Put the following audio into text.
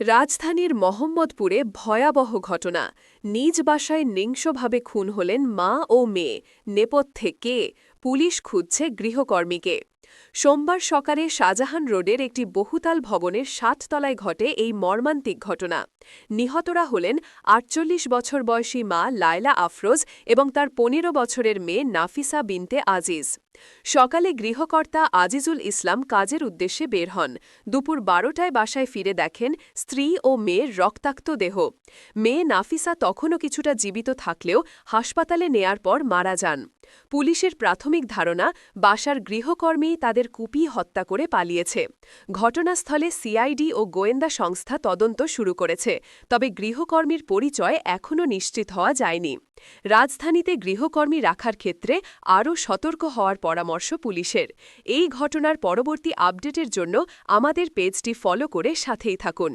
রাজধানীর মোহাম্মদপুরে ভয়াবহ ঘটনা। নিজ বাসায় নিংসভাবে খুন হলেন মা ও মেয়ে। নেপথ্যে কে? পুলিশ খুঁজছে গৃহকর্মীকে। সোমবার সকালে শাহজাহান রোডের একটি বহুতাল ভবনের সাততলায় ঘটে এই মর্মান্তিক ঘটনা। নিহতরা হলেন আটচল্লিশ বছর বয়সী মা লায়লা আফরোজ এবং তার পনেরো বছরের মেয়ে নাফিসা বিনতে আজিজ। সকালে গৃহকর্তা আজিজুল ইসলাম কাজের উদ্দেশ্যে বের হন। দুপুর বারোটায় বাসায় ফিরে দেখেন স্ত্রী ও মেয়ের রক্তাক্ত দেহ। মেয়ে নাফিসা তখনও কিছুটা জীবিত থাকলেও হাসপাতালে নেয়ার পর মারা যান। পুলিশের প্রাথমিক ধারণা, বাসার গৃহকর্মী তাদের কুপিয়ে হত্যা করে পালিয়েছে। ঘটনাস্থলে সিআইডি ও গোয়েন্দা সংস্থা তদন্ত শুরু করেছে, তবে গৃহকর্মীর পরিচয় এখনও নিশ্চিত হওয়া যায়নি। রাজধানীতে গৃহকর্মী রাখার ক্ষেত্রে আরও সতর্ক হওয়ার পরামর্শ পুলিশের। এই ঘটনার পরবর্তী আপডেটের জন্য আমাদের পেজটি ফলো করে সাথেই থাকুন।